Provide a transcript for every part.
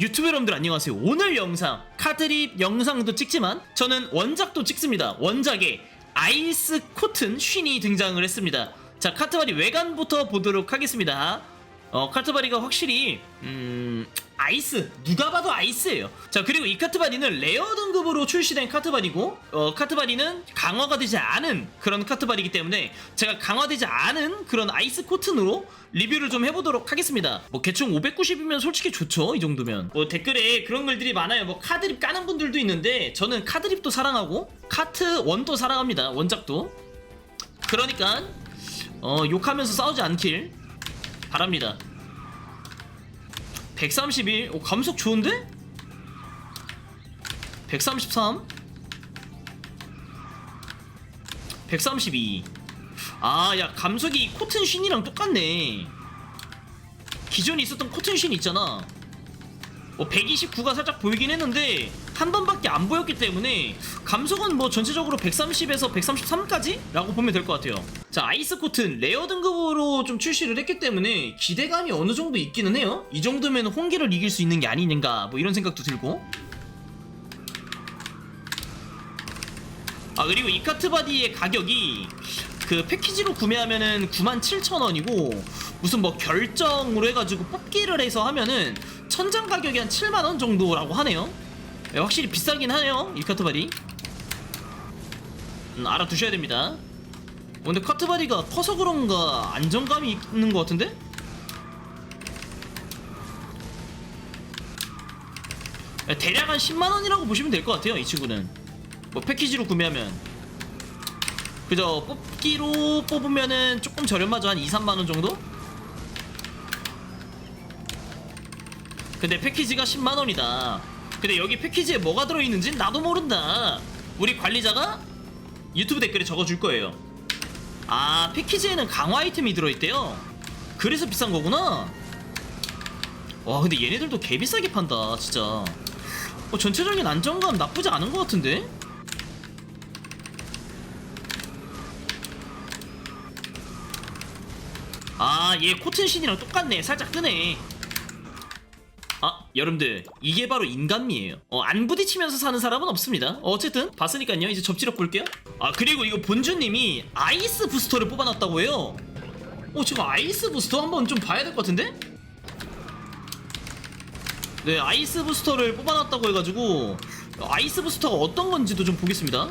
유튜브 여러분들 안녕하세요. 오늘 영상 카드립 영상도 찍지만 저는 원작도 찍습니다. 원작에 아이스 코튼 쉰이 등장을 했습니다. 자 카트바리 외관부터 보도록 하겠습니다. 어 카트바리가 확실히 음 아이스 누가 봐도 아이스예요. 자 그리고 이 카트바리는 레어 등급으로 출시된 카트바리고 어 카트바리는 강화가 되지 않은 그런 카트바리기 때문에 제가 강화되지 않은 그런 아이스 코튼으로 리뷰를 좀 해보도록 하겠습니다. 뭐 개총 590이면 솔직히 좋죠 이 정도면. 뭐 댓글에 그런 글들이 많아요. 뭐 카드립 까는 분들도 있는데 저는 카드립도 사랑하고 카트 원도 사랑합니다 원작도. 그러니까 어 욕하면서 싸우지 않길 바랍니다. 131. 오, 감속 좋은데? 133. 132. 아, 야, 감속이 코튼 쉰이랑 똑같네. 기존에 있었던 코튼 쉰 있잖아. 뭐 129가 살짝 보이긴 했는데 한 번밖에 안 보였기 때문에 감속은 뭐 전체적으로 130에서 133까지? 라고 보면 될 것 같아요. 자 아이스 코튼 레어 등급으로 좀 출시를 했기 때문에 기대감이 어느 정도 있기는 해요. 이 정도면 홍기를 이길 수 있는 게 아니는가 뭐 이런 생각도 들고. 아 그리고 이 카트 바디의 가격이 그 패키지로 구매하면은 97,000원이고 무슨 뭐 결정으로 해가지고 뽑기를 해서 하면은 천장 가격이 한 7만원 정도라고 하네요 예, 확실히 비싸긴 하네요 이 카트바디. 음, 알아두셔야 됩니다. 어, 근데 카트바디가 커서 그런가 안정감이 있는 것 같은데? 예, 대략 한 10만원이라고 보시면 될 것 같아요 이 친구는. 뭐 패키지로 구매하면. 그저 뽑기로 뽑으면은 조금 저렴하죠 한 2, 3만원 정도? 근데 패키지가 10만원이다 근데 여기 패키지에 뭐가 들어있는지 나도 모른다 우리 관리자가 유튜브 댓글에 적어줄 거예요 아 패키지에는 강화 아이템이 들어있대요 그래서 비싼 거구나 와 근데 얘네들도 개비싸게 판다 진짜 어, 전체적인 안정감 나쁘지 않은 것 같은데? 아, 얘 코튼신이랑 똑같네. 살짝 끄네. 아, 여러분들, 이게 바로 인간미예요. 어, 안 부딪히면서 사는 사람은 없습니다. 어, 어쨌든 봤으니까요. 이제 접지력 볼게요. 아, 그리고 이거 본주님이 아이스 부스터를 뽑아놨다고 해요. 어, 지금 아이스 부스터 한번 좀 봐야 될 것 같은데? 네, 아이스 부스터를 뽑아놨다고 해가지고 아이스 부스터가 어떤 건지도 좀 보겠습니다.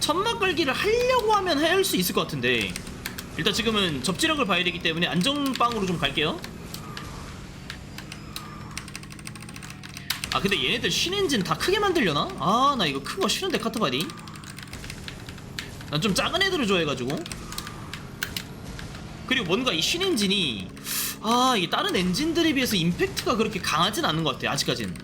천막 걸기를 하려고 하면 할 수 있을 것 같은데 일단 지금은 접지력을 봐야 되기 때문에 안정빵으로 좀 갈게요 아 근데 얘네들 신엔진 다 크게 만들려나? 아 나 이거 큰 거 싫은데 카트바디 난 좀 작은 애들을 좋아해가지고 그리고 뭔가 이 신엔진이 아 이게 다른 엔진들에 비해서 임팩트가 그렇게 강하진 않은 것 같아 아직까진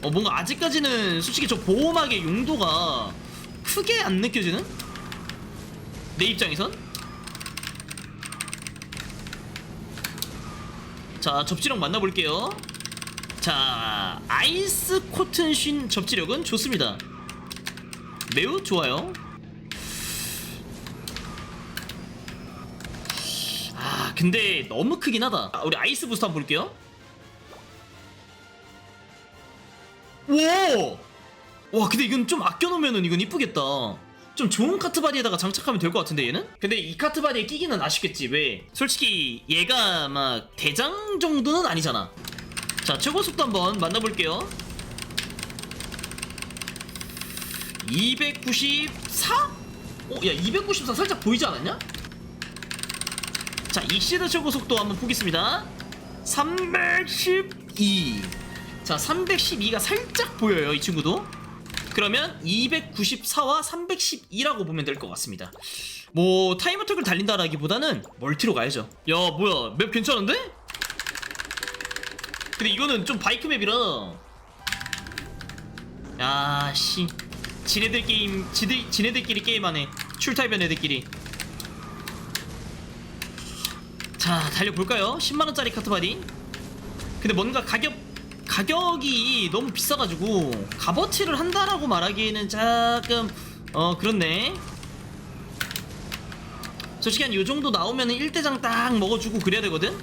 어 뭔가 아직까지는 솔직히 저 보호막의 용도가 크게 안 느껴지는? 내 입장에선? 자 접지력 만나볼게요. 자 아이스 코튼 쉰 접지력은 좋습니다. 매우 좋아요. 아 근데 너무 크긴 하다. 아, 우리 아이스 부스터 한번 볼게요. 오! 와 근데 이건 좀 아껴놓으면은 이건 이쁘겠다 좀 좋은 카트 바디에다가 장착하면 될 것 같은데 얘는? 근데 이 카트 바디에 끼기는 아쉽겠지 왜? 솔직히 얘가 막 대장 정도는 아니잖아 자 최고 속도 한번 만나볼게요 294? 어? 야 294 살짝 보이지 않았냐? 자 익시드 최고 속도 한번 보겠습니다 312 자 312가 살짝 보여요 이 친구도 그러면 294와 312라고 보면 될 것 같습니다. 뭐 타임어택을 달린다라기보다는 멀티로 가야죠. 야 뭐야 맵 괜찮은데? 근데 이거는 좀 바이크 맵이라. 야씨 지네들 게임 지들, 지네들끼리 게임하네. 출타입한 애들끼리. 자 달려볼까요? 10만원짜리 카트바디 근데 뭔가 가격 가격이 너무 비싸가지고 값어치를 한다라고 말하기에는 조금 어 그렇네 솔직히 한 요 정도 나오면 1대장 딱 먹어주고 그래야 되거든?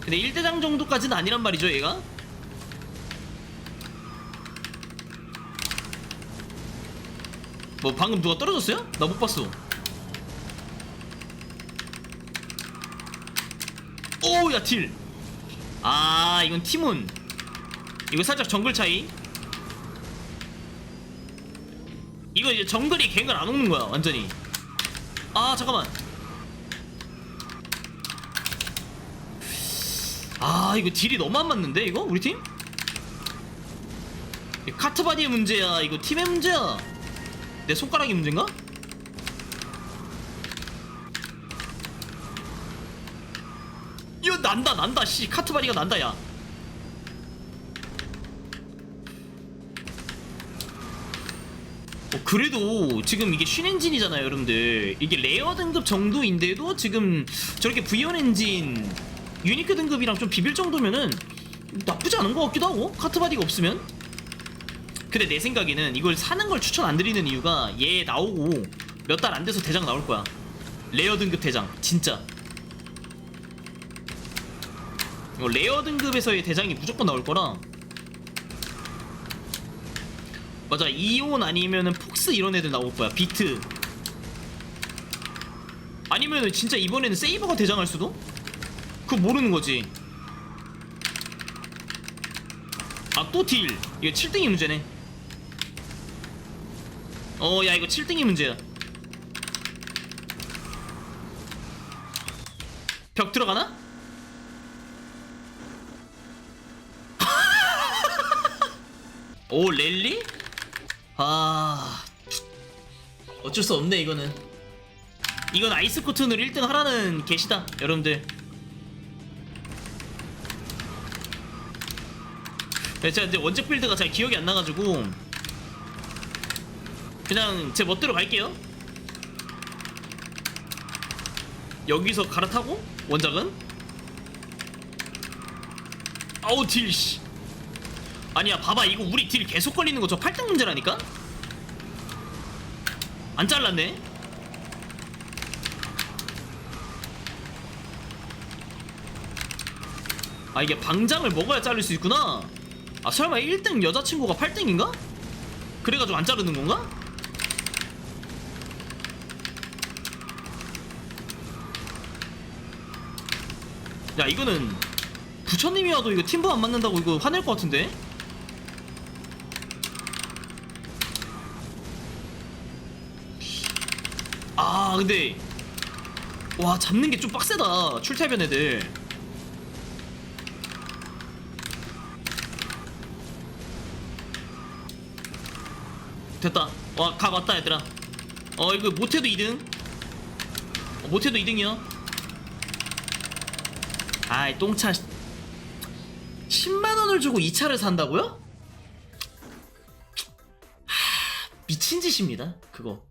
근데 1대장 정도까지는 아니란 말이죠 얘가 뭐 방금 누가 떨어졌어요? 나 못 봤어 오야 딜! 아 이건 티문 이거 살짝 정글 차이 이거 이제 정글이 갱을 안 오는 거야 완전히 아 잠깐만 아 이거 딜이 너무 안 맞는데 이거 우리 팀? 카트바디의 문제야 이거 팀의 문제야 내 손가락이 문제인가? 난다 난다 씨. 카트바디가 난다 야. 어, 그래도 지금 이게 쉰 엔진이잖아요 여러분들. 이게 레어 등급 정도인데도 지금 저렇게 V1 엔진 유니크 등급이랑 좀 비빌 정도면은 나쁘지 않은 것 같기도 하고 카트바디가 없으면. 근데 내 생각에는 이걸 사는 걸 추천 안 드리는 이유가 얘 나오고 몇 달 안 돼서 대장 나올 거야. 레어 등급 대장 진짜 이거 레어 등급에서의 대장이 무조건 나올 거라. 맞아 이온 아니면은 폭스 이런 애들 나올 거야 비트. 아니면은 진짜 이번에는 세이버가 대장할 수도? 그거 모르는 거지. 아 또 딜. 이거 7등이 문제네. 어 야 이거 7등이 문제야. 벽 들어가나? 오 랠리? 아 어쩔 수 없네 이거는. 이건 아이스 코튼으로 1등 하라는 계시다 여러분들. 네, 제가 근데 원작 빌드가 잘 기억이 안 나가지고 그냥 제 멋대로 갈게요. 여기서 갈아타고 원작은? 아우 딜씨 아니야 봐봐 이거 우리 딜 계속 걸리는 거저 8등 문제라니까? 안 잘랐네 아 이게 방장을 먹어야 자를 수 있구나 아 설마 1등 여자친구가 8등인가? 그래가지고 안 자르는 건가? 야 이거는 부처님이 와도 이거 팀버 안 맞는다고 이거 화낼 것 같은데? 아 근데 와 잡는 게 좀 빡세다 출퇴변 애들. 됐다. 와각 왔다 얘들아. 어 이거 못해도 2등? 어, 못해도 2등이야 아이 똥차. 10만원을 주고 이 차를 산다고요? 하, 미친 짓입니다 그거